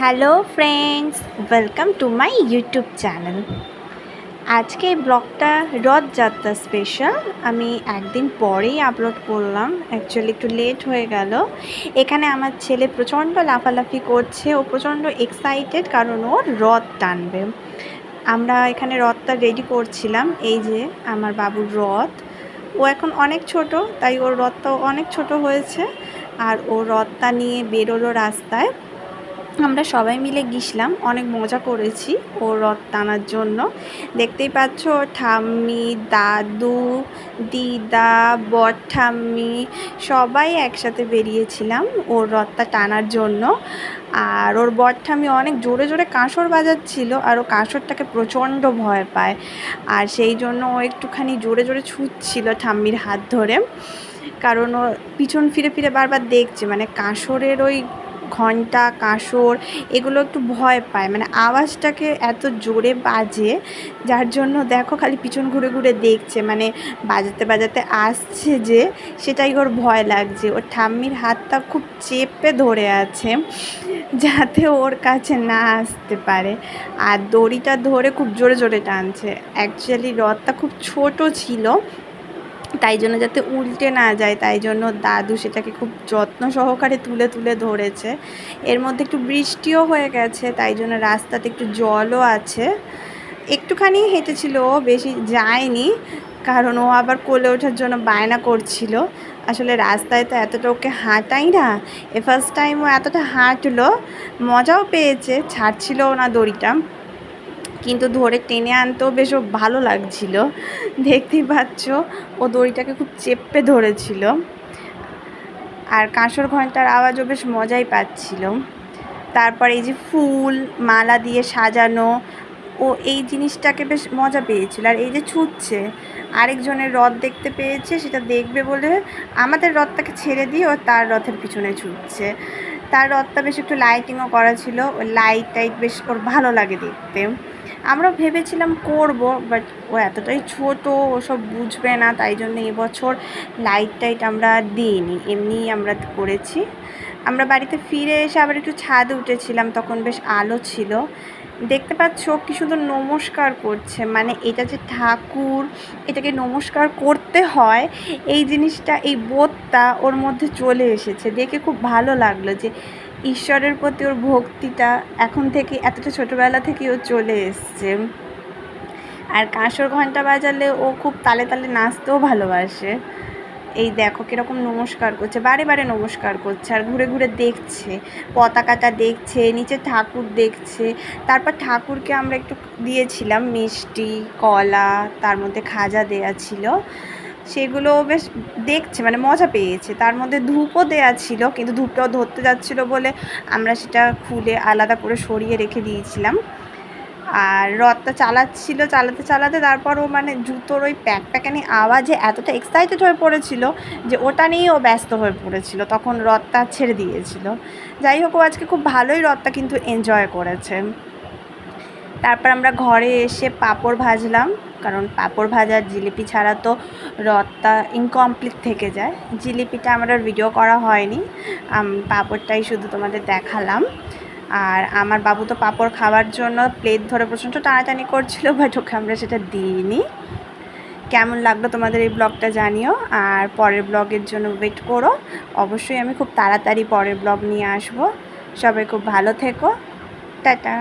Hello friends welcome to my YouTube channel আজকে ব্লগটা Rathyatra special আমি একদিন পরেই আপলোড করলাম। অ্যাকচুয়ালি একটু লেট হয়ে গেল। এখানে আমার ছেলে প্রচণ্ড লাফালাফি করছে। ও প্রচণ্ড এক্সাইটেড কারণ ও রথ টানবে। আমরা এখানে রথটা রেডি করছিলাম। এই যে আমার বাবুর রথ। ও এখন অনেক ছোট, তাই ওর রথটাও অনেক ছোট হয়েছে। আর ও রথটা নিয়ে বেরোলো রাস্তায়। আমরা সবাই মিলে গিয়েছিলাম। অনেক মজা করেছি ও রথ টানার জন্য। দেখতেই পাচ্ছ, ঠাম্মি, দাদু, দিদা বর ঠাম্মি সবাই একসাথে বেরিয়েছিলাম ওর রথটা টানার জন্য। আর ওর বর ঠাম্মি অনেক জোরে জোরে কাঁসর বাজাচ্ছিল আর ও কাঁসরটাকে প্রচণ্ড ভয় পায়। আর সেই জন্য ও একটুখানি জোরে জোরে ছুটছিল ঠাম্মির হাত ধরে। কারণ ও পিছন ফিরে ফিরে বারবার দেখছে মানে কাঁসরের ওই ঘণ্টা, কাঁসর, এগুলো একটু ভয় পায়। মানে আওয়াজটাকে এত জোরে বাজে, যার জন্য দেখো খালি পিছন ঘুরে ঘুরে দেখছে। মানে বাজাতে বাজাতে আসছে যে, সেটাই ওর ভয় লাগছে। ওর ঠাম্মির হাতটা খুব চেপে ধরে আছে, যাতে ওর কাছে না আসতে পারে। আর দড়িটা ধরে খুব জোরে জোরে টানছে। অ্যাকচুয়ালি রথটা খুব ছোট ছিল। তাই জন্য যাতে উল্টে না যায়, তাই জন্য দাদু সেটাকে খুব যত্ন সহকারে তুলে তুলে ধরেছে। এর মধ্যে একটু বৃষ্টিও হয়ে গেছে, তাই জন্য রাস্তাতে একটু জলও আছে। একটুখানি হেঁটেছিল, ও বেশি যায়নি, কারণ ও আবার কোলে ওঠার জন্য বায়না করছিল। আসলে রাস্তায় তো এতটা ওকে হাঁটাই না, এ ফার্স্ট টাইম ও এতটা হাঁটলো, মজাও পেয়েছে ছাড়ছিলও না দড়িটা। কিন্তু ধরে টেনে আনতেও বেশ ভালো লাগছিল। দেখতেই পাচ্ছ, ও দড়িটাকে খুব চেপে ধরেছিল। আর কাঁসর ঘণ্টার আওয়াজও বেশ মজাই পাচ্ছিল। তারপর এই যে ফুল, মালা দিয়ে সাজানো, ও এই জিনিসটাকে বেশ মজা পেয়েছিল। আর এই যে ছুটছে আরেকজনের রথ দেখতে পেয়েছে, সেটা দেখবে বলে আমাদের রথটাকে ছেড়ে দিয়ে ও তার রথের পিছনে ছুটছে। তার রথটা বেশ একটু লাইটিংও করা ছিল, ওই লাইট টাইট বেশ ওর ভালো লাগে দেখতে। আমরা ভেবেছিলাম করব বাট ও এতটাই ছোট ওসব বুঝবে না, তাই জন্য এবছর লাইট টাইট আমরা দিইনি। এমনিই আমরা করেছি। আমরা বাড়িতে ফিরে এসে আবার একটু ছাদে উঠেছিলাম, তখন বেশ আলো ছিল। দেখতে পাচ্ছ কি সুন্দর নমস্কার করছে। মানে এটা যে ঠাকুর, এটাকে নমস্কার করতে হয়, এই জিনিসটা, এই বোধটা ওর মধ্যে চলে এসেছে। দেখে খুব ভালো লাগল যে ঈশ্বরের প্রতি ওর ভক্তিটা এখন থেকে এতটা ছোটোবেলা থেকে ও চলে এসছে। আর কাঁসর ঘণ্টা বাজালে ও খুব তালে তালে নাচতেও ভালোবাসে। এই দেখো কীরকম নমস্কার করছে, বারে বারে নমস্কার করছে, আর ঘুরে ঘুরে দেখছে, পতাকাটা দেখছে, নিচে ঠাকুর দেখছে। তারপর ঠাকুরকে আমরা একটু দিয়েছিলাম মিষ্টি, কলা, তার মধ্যে খাজা দেয়া ছিল। সেগুলো বেশ দেখছে মানে মজা পেয়েছে। তার মধ্যে ধূপও দেওয়া ছিল, কিন্তু ধূপটাও ধরতে যাচ্ছিল বলে আমরা সেটা খুলে আলাদা করে সরিয়ে রেখে দিয়েছিলাম। আর রথটা চালাচ্ছিল, চালাতে চালাতে তারপর ও মানে জুতোর ওই প্যাক প্যাকানি আওয়াজে এতটা এক্সাইটেড হয়ে পড়েছিল যে ওটা নিয়েই ও ব্যস্ত হয়ে পড়েছিল, তখন রথটা ছেড়ে দিয়েছিল। যাই হোক, ও আজকে খুব ভালোই রথটা কিন্তু এনজয় করেছে। তারপর আমরা ঘরে এসে পাঁপড় ভাজলাম, কারণ পাঁপড় ভাজার জিলিপি ছাড়া তো রথটা ইনকমপ্লিট থেকে যায়। জিলিপিটা আমার ভিডিও করা হয়নি পাঁপড়টাই শুধু তোমাদের দেখালাম। আর আমার বাবু তো পাঁপড় খাওয়ার জন্য প্লেট ধরে প্রচণ্ড টানাটানি করছিল বাট ওকে আমরা সেটা দিইনি। কেমন লাগল তোমাদের এই ব্লগটা জানিও, আর পরের ব্লগের জন্য ওয়েট করো। অবশ্যই আমি খুব তাড়াতাড়ি পরের ব্লগ নিয়ে আসব। সবাই খুব ভালো থেকো। টাটা।